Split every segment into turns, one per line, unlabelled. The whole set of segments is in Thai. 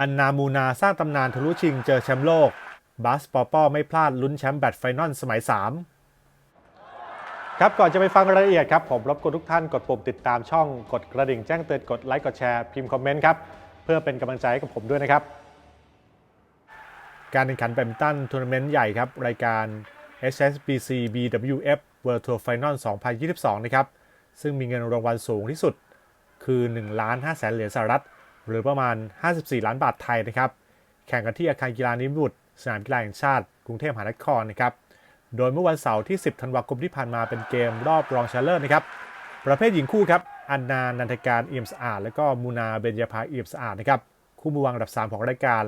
อันนามูนาสร้างตำนานทะลุชิงเจอแชมป์โลกบาสปอปอไม่พลาดลุ้นแชมป์แบดไฟนอลสมัย 3 ครับก่อนจะไปฟังรายละเอียดครับ ผมรบกวนทุกท่านกดปุ่มติดตามช่องกดกระดิ่งแจ้งเตือนกดไลค์กดแชร์พิมพ์คอมเมนต์ครับ เพื่อเป็นกำลังใจให้กับผมด้วยนะครับ การแข่งขันแบดมินตันทัวร์นาเมนต์ใหญ่ครับ รายการ HSBC BWF World Tour Final 2022 นะครับ ซึ่งมีเงินรางวัลสูงที่สุดคือ1ล้าน5แสนเหรียญสหรัฐ หรือประมาณ 54 ล้านบาทไทยนะครับ แข่งกันที่อาคารกีฬานิมิตรสนามกีฬาแห่งชาติ กรุงเทพมหานครนะครับ โดยเมื่อวันเสาร์ที่ 10 ธันวาคมที่ผ่านมาเป็นเกมรอบรองชนะเลิศนะครับ ประเภทหญิงคู่ครับ อันนา นันทการเอี่ยมสะอาด และก็มูนา เบญญาภาเอี่ยมสะอาดนะครับ คู่มือวางอันดับ 3 ของรายการ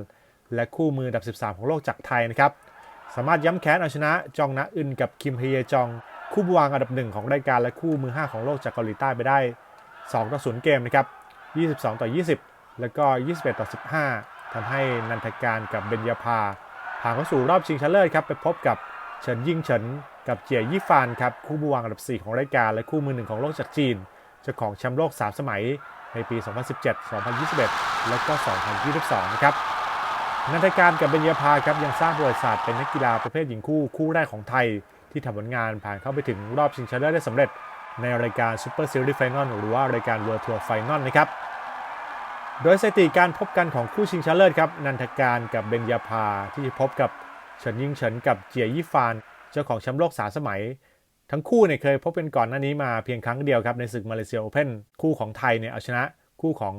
และคู่มืออันดับ 13 ของโลกจากไทยนะครับ สามารถย้ำแค้นเอาชนะจองนะอึนกับคิมเฮเยจอง คู่มือวางอันดับหนึ่งของรายการและคู่มือ 5 ของโลกจากเกาหลีใต้ไปได้2ต่อ0เกมนะครับ22 ต่อ 20 แล้วก็ 21 ต่อ 15ทำให้นันทการกับเบญญาภาผ่านเข้าสู่รอบชิงชนะเลิศครับ ไปพบกับเฉินยิ่งเฉินกับเจียยี่ฟานครับ คู่มือวางอันดับ 4 ของรายการและคู่มือหนึ่งของโลกจากจีนเจ้าของแชมป์โลก 3 สมัยในปี 2017 2021 และก็ 2022 นะครับนันทการกับเบญญาภาครับยังสร้างประวัติศาสตร์เป็นนักกีฬาประเภทหญิงคู่คู่แรกของไทย ที่ทำผลงานผ่านเข้าไปถึงรอบชิงชนะเลิศได้สำเร็จในรายการ Super Series Final หรือว่ารายการ World Tour Final นะครับ โดยสถิติการพบกันของคู่ชิงชนะเลิศครับนันทการกับเบญญาภาที่พบกับเฉินยิงเฉินกับเจียยี่ฟาน เจ้าของแชมป์โลกสามสมัย ทั้งคู่เนี่ยเคยพบกันก่อนหน้านี้มาเพียงครั้งเดียวครับในศึกมาเลเซียโอเพ่นคู่ของไทยเนี่ยเอาชนะคู่ของ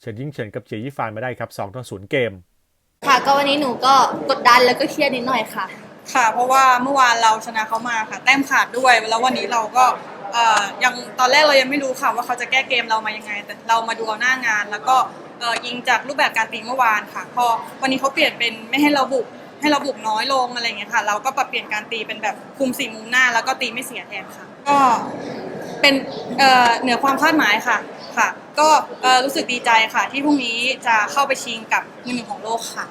เฉินยิงเฉินกับเจียยี่ฟานมาได้ครับ2ต่อ0เกม
ค่ะก็วันนี้หนูก็กดดันแล้วก็เครียดนิดหน่อยค่ะ
ค่ะ เพราะว่าเมื่อวานเราชนะเขามาค่ะ แต้มขาดด้วยแล้ววันนี้เราก็ เอ่อยังตอนแรกเรายังไม่รู้ค่ะว่าเขาจะแก้เกมเรามายังไง แต่เรามาดูเอาหน้างาน แล้วก็เอ่อยิงจากรูปแบบการตีเมื่อวานค่ะ พอวันนี้เขาเปลี่ยนเป็นไม่ให้เราบุกให้เราบุกน้อยลงอะไรอย่างเงี้ยค่ะ เราก็ปรับเปลี่ยนการตีเป็นแบบคุมสี่มุมหน้า แล้วก็ตีไม่เสียแทนค่ะ ก็เป็นเอ่อเหนือความคาดหมายค่ะค่ะ ก็เอ่อรู้สึกดีใจค่ะ ที่พรุ่งนี้จะเข้าไปชิงกับมือหนึ่งของโลกค่ะ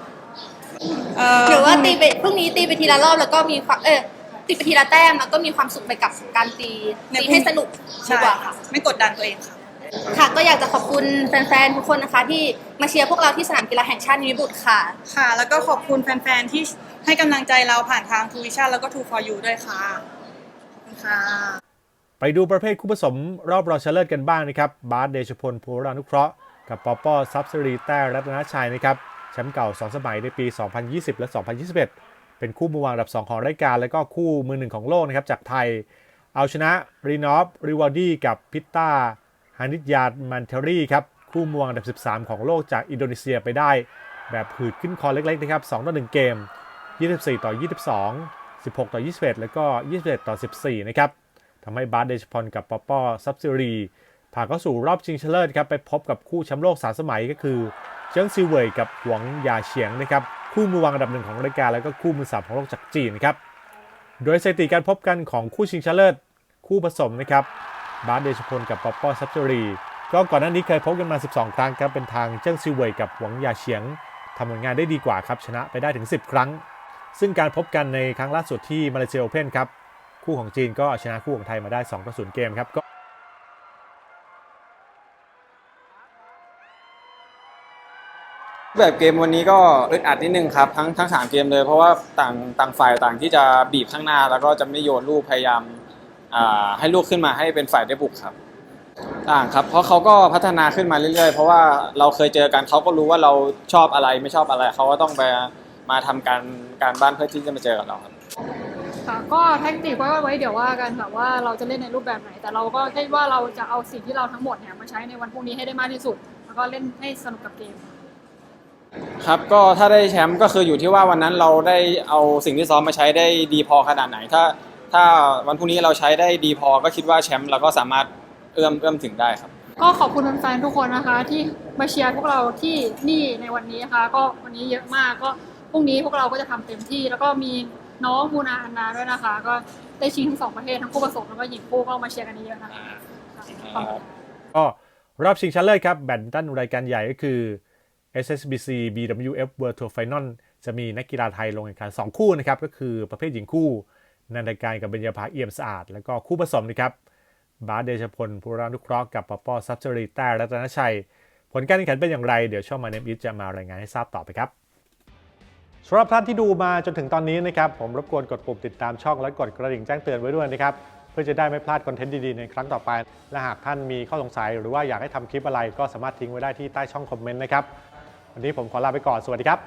เอ่อ
หรือว่าตีไปพรุ่งนี้ตีไปทีละรอบแล้วก็มีความเออ ตีไปทีละแต้มแล้วก็มีความสุขไปกับการตีตีให้สนุกดี
ใช่
กว่า
ค่ะ
ค่ะ
ไม่กดดันตัวเองค่ะ
ค่ะก็อยากจะขอบคุณแฟนๆทุกคนนะคะ ที่มาเชียร์พวกเราที่สนามกีฬาแห่งชาตินิมิบุตรค่ะ
ค่ะ แล้วก็ขอบคุณแฟนๆที่ให้กำลังใจเราผ่านทางทูวิชั่นแล้วก็ทูฟอร์ยูด้วยค่ะขอบคุณค่ะ
ไปดูประเภทคู่ผสมรอบรองชนะเลิศกันบ้างนะครับ บาสเดชพลภูรานุเคราะห์กับปอปอซับซิรีแต้รัตนชัยนะครับแชมป์เก่า 2 สมัยในปี 2020 และ 2021 เป็นคู่มือวางอันดับ 2 ของรายการ และก็คู่มือหนึ่งของโลกนะครับจากไทย เอาชนะรีนอฟริวาดีกับพิตตาฮานิยาดมันเทอรี่ครับคู่มือวางอันดับ 13 ของโลกจากอินโดนีเซียไปได้ แบบหืดขึ้นคอเล็กๆนะครับ2ต่อ1เกม 24 ต่อ 22 16 ต่อ 21 แล้วก็ 21 ต่อ 14 นะครับทำให้บาสเดชพลกับปอปอซับซิรีผ่านเข้าสู่รอบชิงชนะเลิศครับ ไปพบกับคู่แชมป์โลก3สมัยก็คือ เจิ้งซิเว่ยกับหวงหยาเฉียงนะครับ คู่มือวางอันดับหนึ่งของรายการแล้วก็คู่มือสามของโลกจากจีนครับโดยสถิติการพบกันของคู่ชิงชนะเลิศคู่ผสมนะครับบาสเดชพลกับปอปอซับซิรีก็ก่อนหน้านี้เคยพบกันมา 12 ครั้งครับเป็นทางเจิ้งซิเวยกับหวงยาเฉียงทำผลงานได้ดีกว่าครับชนะไปได้ถึง 10 ครั้ง ซึ่งการพบกันในครั้งล่าสุดที่มาเลเซียโอเพ่นครับคู่ของจีนก็ชนะคู่ของไทยมาได้2ต่อ0เกมครับก็
แบบเกมวันนี้ก็อึดอัดนิดนึงครับทั้งทั้งสามเกมเลย เพราะว่าต่างต่างฝ่ายต่างที่จะบีบข้างหน้า แล้วก็จะไม่โยนลูกพยายามให้ลูกขึ้นมาให้เป็นฝ่ายได้บุกครับ ต่างครับเพราะเขาก็พัฒนาขึ้นมาเรื่อยๆ เพราะว่าเราเคยเจอกันเขาก็รู้ว่าเราชอบอะไรไม่ชอบอะไรเขาก็ต้องไปมาทำการการบ้านเพื่อที่จะมาเจอกับเราครับ
ค่ะก็แท็กติกไว้ไว้เดี๋ยวว่ากันค่ะว่าเราจะเล่นในรูปแบบไหน แต่เราก็คิดว่าเราจะเอาสิ่งที่เราทั้งหมดเนี่ยมาใช้ในวันพรุ่งนี้ให้ได้มากที่สุด แล้วก็เล่นให้สนุกกับเกม
ครับก็ถ้าได้แชมป์ก็คืออยู่ที่ว่าวันนั้นเราได้เอาสิ่งที่ซ้อมมาใช้ได้ดีพอขนาดไหน ถ้าถ้าวันพรุ่งนี้เราใช้ได้ดีพอก็คิดว่าแชมป์เราก็สามารถเอื้อมเอื้อมถึงได้ครับ
ก็ขอบคุณแฟนๆทุกคนนะคะ ที่มาเชียร์พวกเราที่นี่ในวันนี้นะคะ ก็วันนี้เยอะมากก็พรุ่งนี้พวกเราก็จะทำเต็มที่ แล้วก็มีน้องมูนาอันนาด้วยนะคะ ก็ได้ชิงทั้งสองประเทศทั้งคู่ผสมแล้วก็หญิงคู่ก็มาเชียร์กันเยอะๆนะคะค่ะขอบคุณค่ะ
ก็รอบชิงชนะเลิศครับแบดมินตันรายการใหญ่ก็คือ SSBC BWF World Tour Final จะมีนักกีฬาไทยลงแข่งขัน 2 คู่นะครับ ก็คือประเภทหญิงคู่นันทการกับเบญญาภาเอี่ยมสะอาด แล้วก็คู่ผสมนะครับ บาสเดชพลภูรานุเคราะห์กับปอปอซับเจรีแต้รัตนชัยผผลการแข่งขันเป็นอย่างไร เดี๋ยวช่องมาเนมอิจะมารายงานให้ทราบต่อไปครับสำหรับท่านที่ดูมาจนถึงตอนนี้นะครับผมรบกวนกดปุ่มติดตามช่องและกดกระดิ่งแจ้งเตือนไว้ด้วยนะครับเพื่อจะได้ไม่พลาดคอนเทนต์ดีๆในครั้งต่อไป และหากท่านมีข้อสงสัย หรือว่าอยากให้ทำคลิปอะไรก็สามารถทิ้งไว้ได้ที่ใต้ช่องคอมเมนต์นะครับ วันนี้ผมขอลาไปก่อนสวัสดีครับ